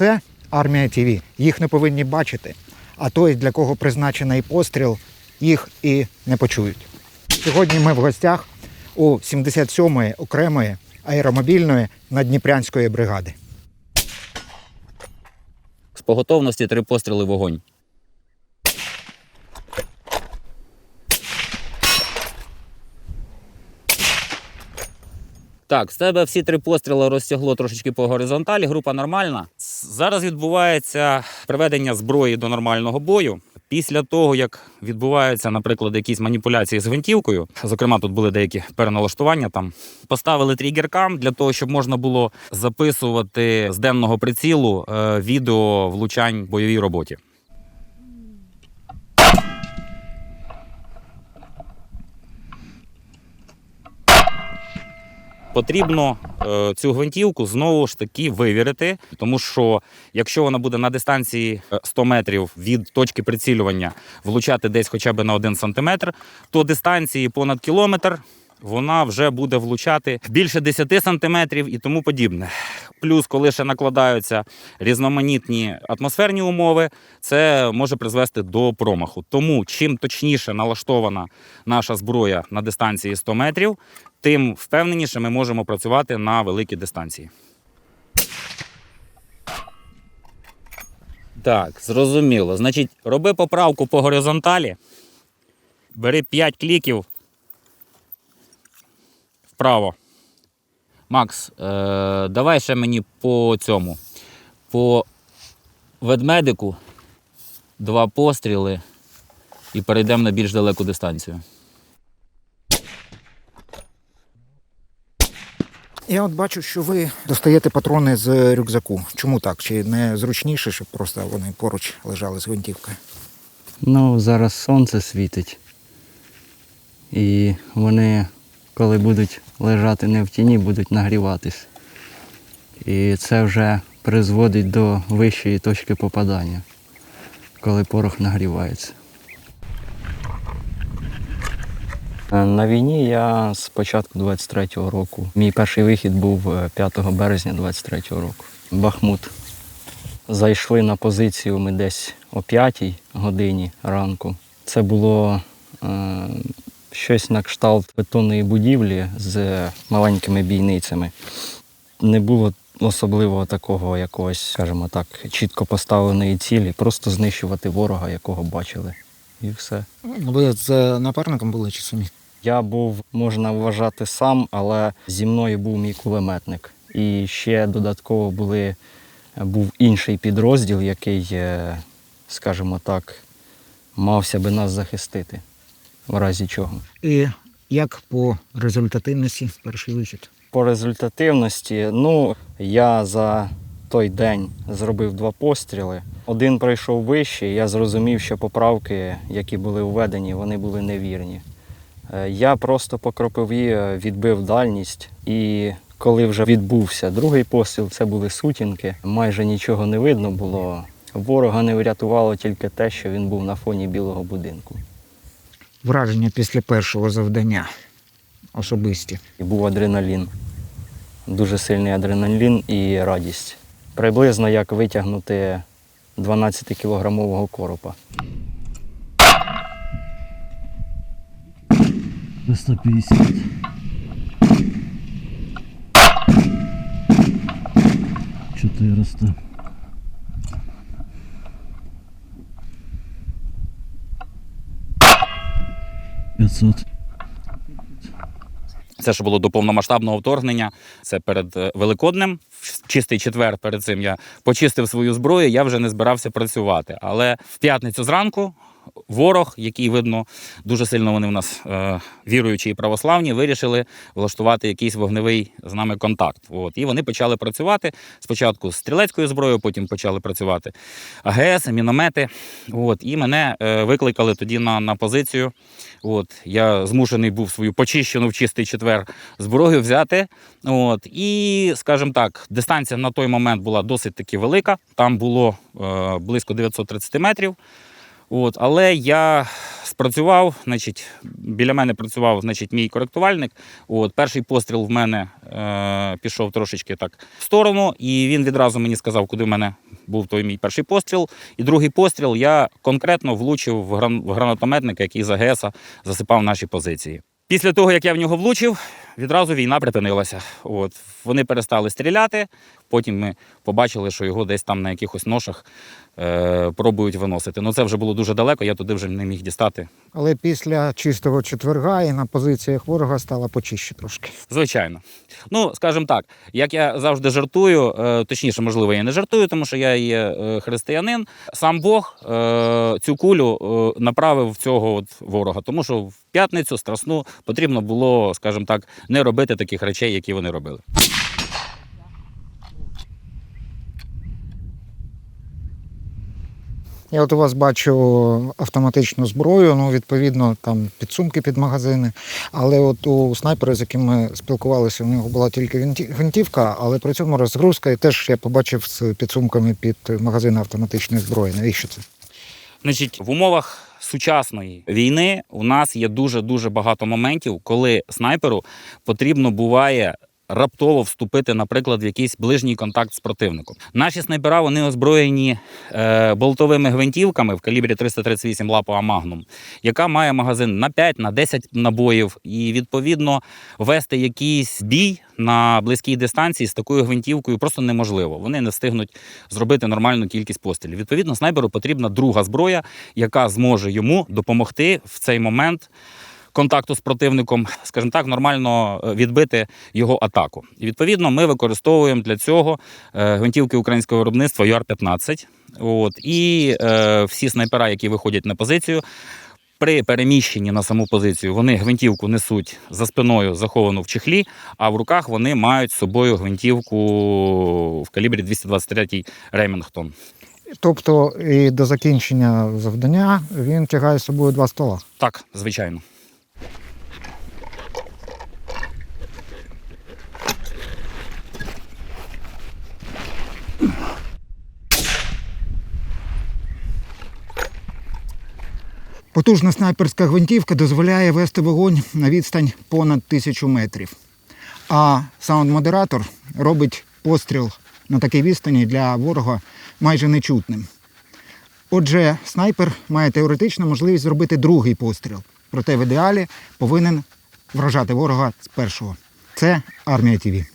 Це армія ТВ. Їх не повинні бачити. А той, для кого призначений постріл, їх і не почують. Сьогодні ми в гостях у 77-ї окремої аеромобільної надніпрянської бригади. З поготовності три постріли вогонь. Так, з тебе всі три постріли розтягло трошечки по горизонталі. Група нормальна. Зараз відбувається приведення зброї до нормального бою. Після того, як відбуваються, наприклад, якісь маніпуляції з гвинтівкою, зокрема, тут були деякі переналаштування. Там поставили тригеркам для того, щоб можна було записувати з денного прицілу е, відео влучань в бойовій роботі. Потрібно е, цю гвинтівку знову ж таки вивірити, тому що якщо вона буде на дистанції е, 100 метрів від точки прицілювання влучати десь хоча б на 1 сантиметр, то дистанції понад кілометр вона вже буде влучати більше 10 сантиметрів і тому подібне. Плюс, коли ще накладаються різноманітні атмосферні умови, це може призвести до промаху. Тому чим точніше налаштована наша зброя на дистанції 100 метрів, тим впевненіше ми можемо працювати на великій дистанції. Так, зрозуміло. Значить, роби поправку по горизонталі. Бери 5 кліків вправо. Макс, е, давай ще мені по цьому. По ведмедику два постріли і перейдемо на більш далеку дистанцію. Я от бачу, що ви достаєте патрони з рюкзаку. Чому так? Чи не зручніше, щоб просто вони поруч лежали з гвинтівкою? Ну, зараз сонце світить. І вони, коли будуть лежати не в тіні, будуть нагріватись. І це вже призводить до вищої точки попадання, коли порох нагрівається. Е, На війні я з початку 23-го року. Мій перший вихід був е, 5 березня 23-го року. Бахмут. Зайшли на позицію ми десь о 5 годині ранку. Це було е, щось на кшталт бетонної будівлі з маленькими бійницями. Не було особливого такого якогось, скажімо так, чітко поставленої цілі, просто знищувати ворога, якого бачили. І все. Ви з напарником були чи самі? Я був, можна вважати, сам, але зі мною був мій кулеметник. І ще додатково були, був інший підрозділ, який, е, скажімо так, мався би нас захистити в разі чого. І як по результативності перший вихід? По результативності, ну, я за той день зробив два постріли. Один пройшов вище, і я зрозумів, що поправки, які були введені, вони були невірні. Е, Я просто по кропиві е, відбив дальність, і коли вже відбувся другий постріл, це були сутінки. Майже нічого не видно було. Ворога не врятувало тільки те, що він був на фоні білого будинку. Враження після першого завдання особисті. І був адреналін. Дуже сильний адреналін і радість. Приблизно як витягнути 12-кілограмового коропа. До 150. Чотириста. П'ятсот. Це ж було до повномасштабного вторгнення. Це перед е, Великоднем. В чистий четвер перед цим я почистив свою зброю. Я вже не збирався працювати. Але в п'ятницю зранку ворог, який видно, дуже сильно вони в нас е, віруючі і православні, вирішили влаштувати якийсь вогневий з нами контакт. От. І вони почали працювати спочатку з стрілецькою зброєю, потім почали працювати АГС, міномети. От. І мене е, викликали тоді на, на позицію. От. Я змушений був свою почищену в чистий четвер зброю взяти. От. І, скажімо так, дистанція на той момент була досить таки велика. Там було е, близько 930 метрів. От, але я спрацював, значить, біля мене працював значить, мій коректувальник. От, перший постріл в мене е, пішов трошечки так в сторону, і він відразу мені сказав, куди в мене був той мій перший постріл. І другий постріл я конкретно влучив в, гран, в гранатометника, який з АГС засипав наші позиції. Після того, як я в нього влучив, відразу війна припинилася. От вони перестали стріляти. Потім ми побачили, що його десь там на якихось ношах е, пробують виносити. Ну це вже було дуже далеко, я туди вже не міг дістати. Але після чистого четверга і на позиціях ворога стало почище трошки. Звичайно. Ну, скажімо так, як я завжди жартую, е, точніше, можливо, я не жартую, тому що я є е, християнин. Сам Бог е, цю кулю е, направив в цього от ворога, тому що в п'ятницю страсну потрібно було, скажімо так, не робити таких речей, які вони робили. Я от у вас бачу автоматичну зброю, ну, відповідно, там підсумки під магазини. Але от у снайпера, з яким ми спілкувалися, у нього була тільки гвинтівка, але при цьому розгрузка і теж я побачив з підсумками під магазини автоматичної зброї. Навіщо це? Значить, в умовах сучасної війни у нас є дуже дуже багато моментів, коли снайперу потрібно буває. Раптово вступити, наприклад, в якийсь ближній контакт з противником. Наші снайпера вони озброєні е, болтовими гвинтівками в калібрі 338 лапова Magnum, яка має магазин на 5 на 10 набоїв. І відповідно вести якийсь бій на близькій дистанції з такою гвинтівкою просто неможливо. Вони не встигнуть зробити нормальну кількість пострілів. Відповідно, снайперу потрібна друга зброя, яка зможе йому допомогти в цей момент. Контакту з противником, скажімо так, нормально е, відбити його атаку. І відповідно ми використовуємо для цього е, гвинтівки українського виробництва UR-15. От, і е, всі снайпера, які виходять на позицію, при переміщенні на саму позицію вони гвинтівку несуть за спиною, заховану в чехлі, а в руках вони мають з собою гвинтівку в калібрі 223 Ремінгтон. Тобто і до закінчення завдання він тягає з собою два стола. Так, звичайно. Потужна снайперська гвинтівка дозволяє вести вогонь на відстань понад тисячу метрів. А саунд-модератор робить постріл на такій відстані для ворога майже нечутним. Отже, снайпер має теоретично можливість зробити другий постріл. Проте в ідеалі повинен вражати ворога з першого. Це армія ТІВІ.